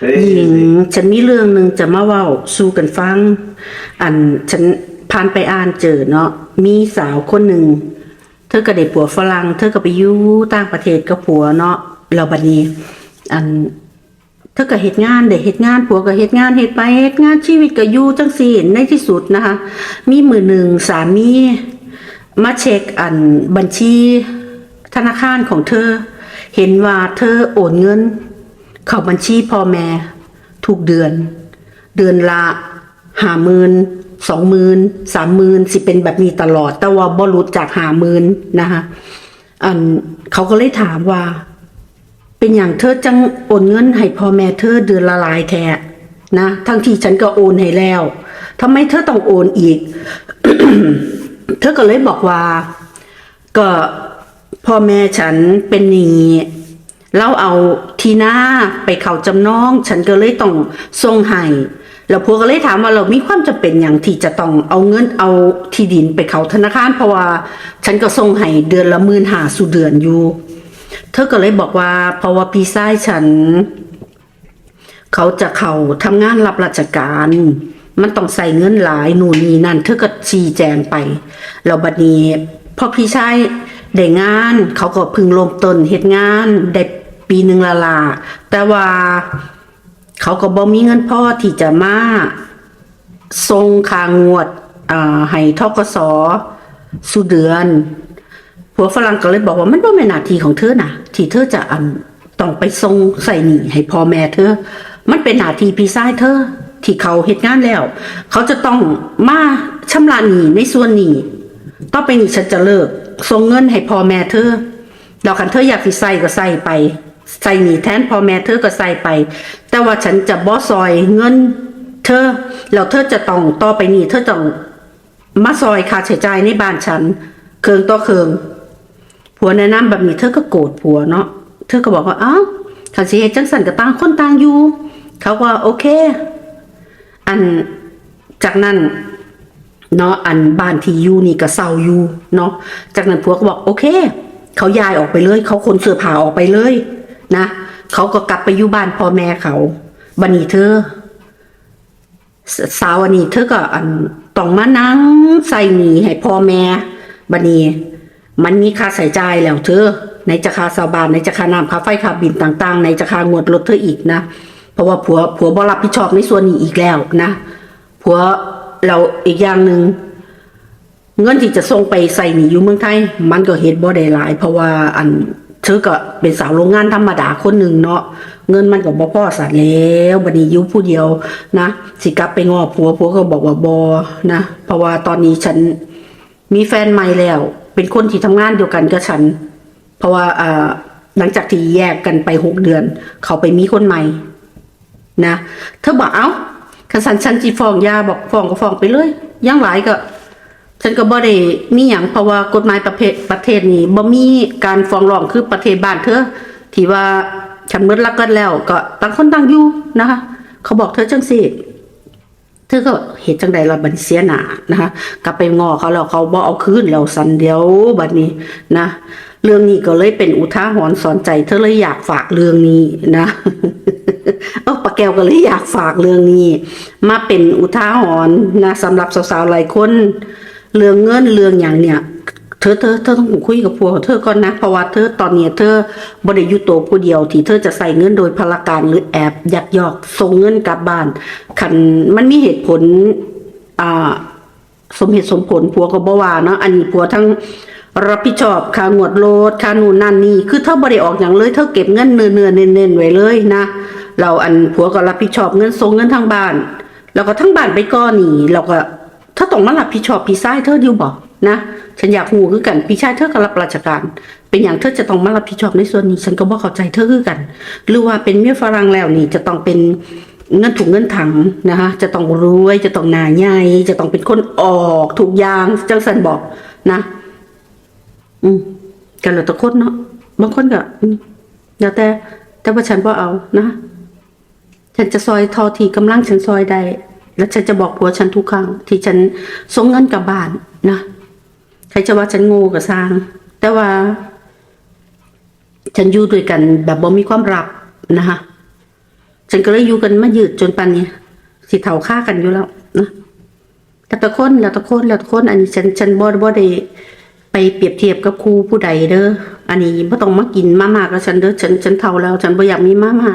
เฮ้ยหญิงฉันมีเรื่องหนึ่งจะมาเว้าสู่กันฟัง อันฉันผ่านไปอ่านเจอเนาะมีสาวคนหนึ่งเธอก็ได้ผัวฝรั่งเธอก็ไปอยู่ต่างประเทศกับผัวเนาะแล้วบัดนี้ อันเธอก็เฮ็ดงานได้เฮ็ดงานผัวก็เฮ็ดงานเฮ็ดไปเฮ็ดงานชีวิตก็อยู่จังซี่ในที่สุดนะคะ มีมือหนึ่งสามีมาเช็คอันบัญชีธนาคารของเธอ เห็นว่าเธอโอนเงิน เข้าบัญชีพ่อแม่ทุกเดือน เดือนละห้าหมื่นสองหมื่นสามหมื่นสิเป็นแบบนี้ตลอด แต่ว่าบ่รุดจากห้าหมื่นนะคะอันเขาก็เลยถามว่า เป็นอย่างเธอจังโอนเงินให้พ่อแม่เธอเดือนละลายแท้นะทั้งที่ฉันก็โอนให้แล้วทำไมเธอต้องโอนอีก เธอก็เลยบอกว่า ก็พ่อแม่ฉันเป็นหนี้ แล้วเอาทีหน้าไปเขาจำนอง ฉันก็เลยต้องส่งให้แล้วพวกก็เลยถามว่าเรามีความจำเป็นอย่างที่จะต้องเอาเงินเอาที่ดินไปเขาธนาคารเพราะว่าฉันก็ส่งให้เดือนละหมื่นหาสู่เดือนอยู่ เธอก็เลยบอกว่าเพราะว่าพี่ชายฉัน เขาจะเขาทำงานรับราชการ มันต้องใส่เงินหลายหนูนี่นั่น เธอก็ชี้แจงไปแล้วบัดนี้พอพี่ชายได้งาน เขาก็พึงลมต้นเหตุงานได้ ปีหนึ่งละลาแต่ว่าเขาก็บ่มีเงินพ่อที่จะมาทรงคางวดอ่าให้ทกสสู่เดือนผัวฝรั่งก็เลยบอกว่ามันบ่แม่นหน้าที่ของเธอนะที่เธอจะอต้องไปส่งใส่หนี้ให้พ่อแม่เธอ มันเป็นหน้าที่พี่ชายเธอ ที่เขาเฮ็ดงานแล้ว เขาจะต้องมาชำระหนี้ในส่วนหนี้ต่อไปนี้ฉันจะเลิกส่งเงินให้พ่อแม่เธอดอกคันเธออยากสิใส่ก็ใส่ไป ใส่หนีแทนพ่อแม่เธอก็ใส่ไป แต่ว่าฉันจะบ่ซอยเงินเธอแล้วเธอจะต้องต่อไปนี้เธอต้องมาซอยค่าใช้จ่ายในบ้านฉัน เคืองต่อเคืองผัวแนะนำแบบนี้เธอก็โกรธผัวเนาะเธอก็บอกว่าอ้าวขันสิเฮ็ดจังสันก็ต่างคนต่างอยู่ เขาก็โอเค อันจากนั้นเนาะอันบ้านที่อยู่นี่ก็เศร้าอยู่เนาะจากนั้นผัวก็บอกโอเค เขาย้ายออกไปเลย เขาขนเสื้อผ้าออกไปเลย นะเขาก็กลับไปอยู่บ้านพ่อแม่เขาบันนี้เธอสาวอันนี้เธอก็อันต้องมานั่งใส่หนีให้พ่อแม่บัดนี้ มันมีค่าใส่จ่ายแล้วเธอในจะค่าสาวบานในจะค่าน้ำค่าไฟค่าบินต่าง ๆ ในจะค่างวดรถเธออีกนะเพราะว่าผัวผัวบ่รับผิดชอบในส่วนนี้อีกแล้วนะผัวเราอีกอย่างหนึ่งเงินที่จะส่งไปใส่หนีอยู่เมืองไทย มันก็เฮ็ดบ่ได้หลาย เพราะว่าอัน เธอก็เป็นสาวโรงงานธรรมดาคนหนึ่งเนาะเงินมันก็บ่พอสัตว์แล้วบัดนี้ยู่ผู้เดียวนะสิกลับไปงอผัวผัวก็บอกว่าบ่นะเพราะว่าตอนนี้ฉันมีแฟนใหม่แล้ว เป็นคนที่ทำงานเดียวกันกับฉัน เพราะว่าอ่าหลังจากที่แยกกันไปหกเดือน เขาไปมีคนใหม่ นะเธอบอกเอ้าขันสันฉันจีฟองยาบอกฟองก็ฟองไปเลยอยังหลายก็ ฉันก็บ่ได้มีหยังเพราะว่ากฎหมายประเภทประเทศนี้บ่มีการฟ้องร้องคือประเทศบ้านเธอที่ว่าฉันมืดรักกันแล้ว ก็ต่างคนต่างอยู่นะคะ เขาบอกเธอจังสิเธอก็เหตุจังใดเราบันเสียหนานะคะกลับไปงอเขาแล้วเขาบ่เอาคืนแล้วสันเดียวบัดนี้นะเรื่องนี้ก็เลยเป็นอุทาหรณ์สอนใจ เธอเลยอยากฝากเรื่องนี้นะเออปะแก้วก็เลยอยากฝากเรื่องนี้ มาเป็นอุทาหรณ์นะสำหรับสาวๆหลายคน เรื่องเงินเรื่องอย่างเนี่ยเธอเธอเธอต้องคุยกับผัวของเธอก่อนนะเพราะว่าเธอตอนเนี้ยเธอบริยุตัวผู้เดียวที่เธอจะใส่เงินโดยพลการหรือแอบยักยอกส่งเงินกลับบ้านคันมันมีเหตุผลอ่าสมเหตุสมผลผัวก็บ่ว่าเนาะอันนี้ผัวทั้งรับผิดชอบค่างวดรถค่านู่นนั่นนี่คือเธอบ่ได้ออกอย่างเลยเธอเก็บเงินเนื้อๆเน้นๆไว้เลยนะเราอันผัวก็รับผิดชอบเงินส่งเงินทางบ้าน แล้วก็ทั้งบ้านไปก้อนนี่เราก็ เธอต้องมารับผิดชอบพี่ชายเธอดิวบอกนะ ฉันอยากหูคือกันพี่ชายเธอก็รับราชการ เป็นอย่างเธอจะต้องมารับผิดชอบในส่วนนี้ ฉันก็บ่เข้าใจเธอคือกัน หรือว่าเป็นเมียฝรั่งแล้วนี่จะต้องเป็นเงินถุงเงินถังนะคะจะต้องรวยจะต้องหนาใหญ่จะต้องเป็นคนออกทุกอย่างจังสันบอกนะ อืมกันแล้วแต่คนเนาะบางคนก็อืมแล้วแต่แต่ว่าฉันบ่เอานะ ฉันจะซอยทอทีกำลังฉันซอยได้ แล้วฉันจะบอกผัวฉันทุกครั้ง ที่ฉันส่งเงินกลับบ้านนะใครจะว่าฉันโงูกับสร้าง แต่ว่า ฉันอยู่ด้วยกันแบบบ่มีความรักนะคะฉันก็เลยอยู่กันมายืดจนปันนี้สิเท่าค่ากันอยู่แล้วนะแล้วต่คนแล้วต่คนแล้วต่คนอันนี้ฉันฉันบ่บ่ได้ไปเปรียบเทียบกับครูผู้ใดเด้ออันนี้บ่ต้องมากินมาม่ากับฉันเด้อฉันฉันเท่าแล้ว ฉันบ่อยากมีมาม่า